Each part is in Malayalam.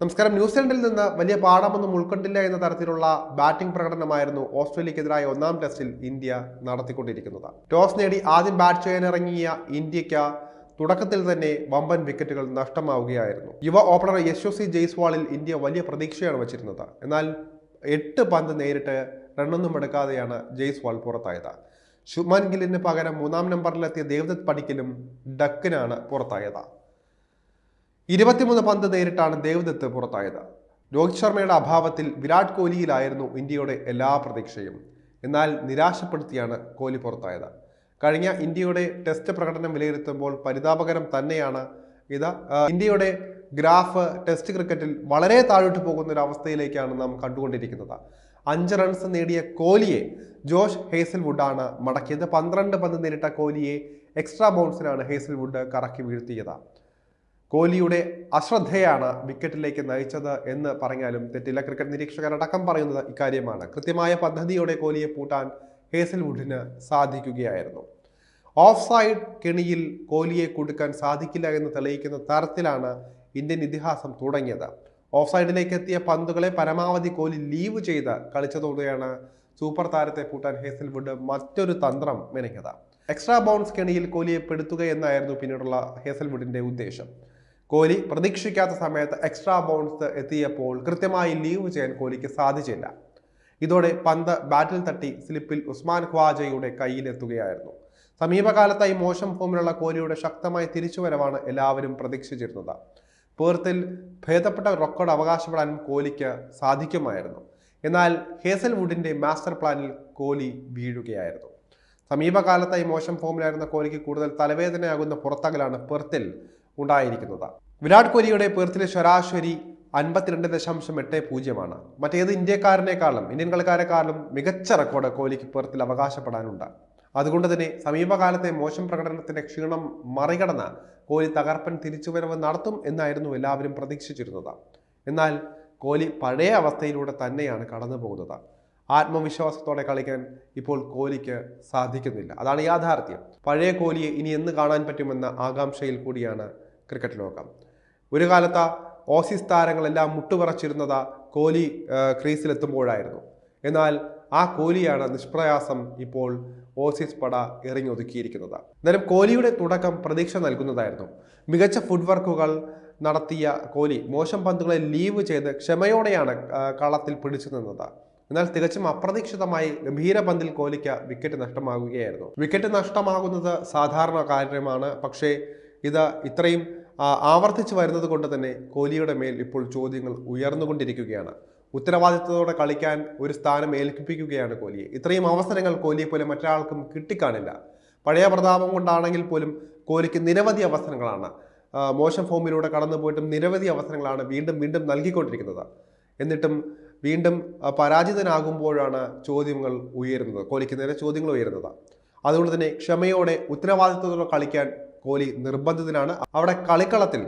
നമസ്കാരം. ന്യൂസിലൻഡിൽ നിന്ന് വലിയ പാഠമൊന്നും ഉൾക്കൊണ്ടില്ല എന്ന തരത്തിലുള്ള ബാറ്റിംഗ് പ്രകടനമായിരുന്നു ഓസ്ട്രേലിയക്കെതിരായ ഒന്നാം ടെസ്റ്റിൽ ഇന്ത്യ നടത്തിക്കൊണ്ടിരിക്കുന്നത്. ടോസ് നേടി ആദ്യം ബാറ്റ് ചെയ്യാനിറങ്ങിയ ഇന്ത്യയ്ക്ക് തുടക്കത്തിൽ തന്നെ വമ്പൻ വിക്കറ്റുകൾ നഷ്ടമാവുകയായിരുന്നു. യുവ ഓപ്പണർ യശസ്വി ജയ്സ്വാളിൽ ഇന്ത്യ വലിയ പ്രതീക്ഷയാണ് വച്ചിരുന്നത്. എന്നാൽ എട്ട് പന്ത് നേരിട്ട് റണ്ണൊന്നും എടുക്കാതെയാണ് ജയ്സ്വാൾ പുറത്തായത്. ശുഭ്മാൻ ഗില്ലിന് പകരം മൂന്നാം നമ്പറിലെത്തിയ ദേവദത്ത് പടിക്കലും ഡക്കിനാണ് പുറത്തായത്. ഇരുപത്തിമൂന്ന് പന്ത് നേരിട്ടാണ് ദേവദത്ത് പുറത്തായത്. രോഹിത് ശർമ്മയുടെ അഭാവത്തിൽ വിരാട് കോഹ്ലിയിലായിരുന്നു ഇന്ത്യയുടെ എല്ലാ പ്രതീക്ഷയും. എന്നാൽ നിരാശപ്പെടുത്തിയാണ് കോഹ്ലി പുറത്തായത്. കഴിഞ്ഞ ഇന്ത്യയുടെ ടെസ്റ്റ് പ്രകടനം വിലയിരുത്തുമ്പോൾ പരിതാപകരം തന്നെയാണ് ഇത്. ഇന്ത്യയുടെ ഗ്രാഫ് ടെസ്റ്റ് ക്രിക്കറ്റിൽ വളരെ താഴോട്ട് പോകുന്ന ഒരു അവസ്ഥയിലേക്കാണ് നാം കണ്ടുകൊണ്ടിരിക്കുന്നത്. അഞ്ച് റൺസ് നേടിയ കോഹ്ലിയെ ജോഷ് ഹേസൽവുഡാണ് മടക്കിയത്. പന്ത്രണ്ട് പന്ത് നേരിട്ട കോഹ്ലിയെ എക്സ്ട്രാ ബൗൺസിനാണ് ഹേസൽവുഡ് കറക്കി വീഴ്ത്തിയത്. കോഹ്ലിയുടെ അശ്രദ്ധയാണ് വിക്കറ്റിലേക്ക് നയിച്ചത് എന്ന് പറഞ്ഞാലും തെറ്റില്ല. ക്രിക്കറ്റ് നിരീക്ഷകരടക്കം പറയുന്നത് ഇക്കാര്യമാണ്. കൃത്യമായ പദ്ധതിയോടെ കോഹ്ലിയെ പൂട്ടാൻ ഹേസൽവുഡിന് സാധിക്കുകയായിരുന്നു. ഓഫ് സൈഡ് കെണിയിൽ കോഹ്ലിയെ കൊടുക്കാൻ സാധിക്കില്ല എന്ന് തെളിയിക്കുന്ന തരത്തിലാണ് ഇന്ത്യൻ ഇതിഹാസം തുടങ്ങിയത്. ഓഫ് സൈഡിലേക്ക് എത്തിയ പന്തുകളെ പരമാവധി കോഹ്ലി ലീവ് ചെയ്ത് കളിച്ചതോടെയാണ് സൂപ്പർ താരത്തെ പൂട്ടാൻ ഹേസൽവുഡ് മറ്റൊരു തന്ത്രം മെനഞ്ഞത്. എക്സ്ട്രാ ബൗൺസ് കെണിയിൽ കോഹ്ലിയെ പെടുത്തുക എന്നായിരുന്നു പിന്നീടുള്ള ഹേസൽവുഡിന്റെ ഉദ്ദേശം. കോഹ്ലി പ്രതീക്ഷിക്കാത്ത സമയത്ത് എക്സ്ട്രാ ബൗൺസ് എത്തിയപ്പോൾ കൃത്യമായി ലീവ് ചെയ്യാൻ കോഹ്ലിക്ക് സാധിച്ചില്ല. ഇതോടെ പന്ത് ബാറ്റിൽ തട്ടി സ്ലിപ്പിൽ ഉസ്മാൻ ഖ്വാജയുടെ കയ്യിലെത്തുകയായിരുന്നു. സമീപകാലത്തായി മോശം ഫോമിലുള്ള കോഹ്ലിയുടെ ശക്തമായ തിരിച്ചുവരവാണ് എല്ലാവരും പ്രതീക്ഷിച്ചിരുന്നത്. പേർത്തിൽ ഭേദപ്പെട്ട റെക്കോർഡ് അവകാശപ്പെടാനും കോഹ്ലിക്ക് സാധിക്കുമായിരുന്നു. എന്നാൽ ഹേസൽവുഡിന്റെ മാസ്റ്റർ പ്ലാനിൽ കോഹ്ലി വീഴുകയായിരുന്നു. സമീപകാലത്തായി മോശം ഫോമിലായിരുന്ന കോഹ്ലിക്ക് കൂടുതൽ തലവേദനയാകുന്ന പുറത്തകലാണ് പെർത്തിൽ ഉണ്ടായിരിക്കുന്നത്. വിരാട് കോഹ്ലിയുടെ പെർത്തിലെ ശരാശരി അൻപത്തിരണ്ട് ദശാംശം എട്ട് പൂജ്യമാണ്. മറ്റേത് ഇന്ത്യക്കാരനേക്കാളും ഇന്ത്യൻ കളിക്കാരെക്കാളും മികച്ച റെക്കോർഡ് കോഹ്ലിക്ക് പെർത്തിൽ അവകാശപ്പെടാനുണ്ട്. അതുകൊണ്ട് തന്നെ സമീപകാലത്തെ മോശം പ്രകടനത്തിന്റെ ക്ഷീണം മറികടന്ന് കോഹ്ലി തകർപ്പൻ തിരിച്ചുവരവ് നടത്തും എന്നായിരുന്നു എല്ലാവരും പ്രതീക്ഷിച്ചിരുന്നത്. എന്നാൽ കോഹ്ലി പഴയ അവസ്ഥയിലൂടെ തന്നെയാണ് കടന്നു പോകുന്നത് ആത്മവിശ്വാസത്തോടെ കളിക്കാൻ ഇപ്പോൾ കോഹ്ലിക്ക് സാധിക്കുന്നില്ല. അതാണ് യാഥാർത്ഥ്യം. പഴയ കോഹ്ലിയെ ഇനി എന്ന് കാണാൻ പറ്റുമെന്ന ആകാംക്ഷയിൽ കൂടിയാണ് ക്രിക്കറ്റ് ലോകം. ഒരു കാലത്ത് ഓസീസ് താരങ്ങളെല്ലാം മുട്ടുപറച്ചിരുന്നത് കോഹ്ലി ക്രീസിലെത്തുമ്പോഴായിരുന്നു. എന്നാൽ ആ കോഹ്ലിയാണ് നിഷ്പ്രയാസം ഇപ്പോൾ ഓസീസ് പട എറിഞ്ഞ് ഒതുക്കിയിരിക്കുന്നത് എന്നാലും കോഹ്ലിയുടെ തുടക്കം പ്രതീക്ഷ നൽകുന്നതായിരുന്നു. മികച്ച ഫുഡ് വർക്കുകൾ നടത്തിയ കോഹ്ലി മോശം പന്തുകളെ ലീവ് ചെയ്ത് ക്ഷമയോടെയാണ് കളത്തിൽ പിടിച്ചു നിന്നത്. എന്നാൽ തികച്ചും അപ്രതീക്ഷിതമായി ഗംഭീര പന്തിൽ കോഹ്ലിക്ക് വിക്കറ്റ് നഷ്ടമാകുകയായിരുന്നു. വിക്കറ്റ് നഷ്ടമാകുന്നത് സാധാരണ കാര്യമാണ്. പക്ഷേ ഇത് ഇത്രയും ആവർത്തിച്ച് വരുന്നത് കൊണ്ട് തന്നെ കോഹ്ലിയുടെ മേൽ ഇപ്പോൾ ചോദ്യങ്ങൾ ഉയർന്നുകൊണ്ടിരിക്കുകയാണ്. ഉത്തരവാദിത്തത്തോടെ കളിക്കാൻ ഒരു സ്ഥാനം ഏൽപ്പിക്കുകയാണ് കോഹ്ലിയെ ഇത്രയും അവസരങ്ങൾ കോഹ്ലിയെ പോലെ മറ്റൊരാൾക്കും കിട്ടിക്കാണില്ല. പഴയ പ്രതാപം കൊണ്ടാണെങ്കിൽ പോലും കോഹ്ലിക്ക് നിരവധി അവസരങ്ങളാണ്. മോശം ഫോമിലൂടെ കടന്നു പോയിട്ടും നിരവധി അവസരങ്ങളാണ് വീണ്ടും വീണ്ടും നൽകിക്കൊണ്ടിരിക്കുന്നത്. എന്നിട്ടും വീണ്ടും പരാജിതനാകുമ്പോഴാണ് ചോദ്യങ്ങൾ ഉയരുന്നത്. കോഹ്ലിക്ക് നേരെ ചോദ്യങ്ങൾ ഉയരുന്നത്. അതുകൊണ്ട് തന്നെ ക്ഷമയോടെ ഉത്തരവാദിത്തത്തോടെ കളിക്കാൻ കോഹ്ലി നിർബന്ധിതനാണ്. അവിടെ കളിക്കളത്തിൽ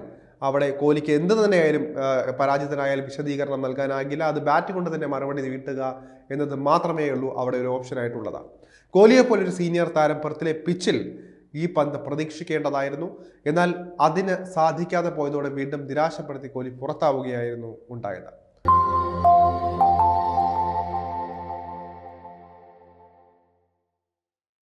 അവിടെ കോഹ്ലിക്ക് എന്ത് തന്നെയായാലും പരാജിതനായാലും വിശദീകരണം നൽകാനാകില്ല. അത് ബാറ്റ് കൊണ്ട് തന്നെ മറുപടി വീട്ടുക എന്നത് മാത്രമേ ഉള്ളൂ അവിടെ ഒരു ഓപ്ഷനായിട്ടുള്ളത് കോഹ്ലിയെ പോലൊരു സീനിയർ താരം പെർത്തിലെ പിച്ചിൽ ഈ പന്ത് പ്രതീക്ഷിക്കേണ്ടതായിരുന്നു. എന്നാൽ അതിന് സാധിക്കാതെ പോയതോടെ വീണ്ടും നിരാശപ്പെടുത്തി കോഹ്ലി പുറത്താവുകയായിരുന്നു ഉണ്ടായത്.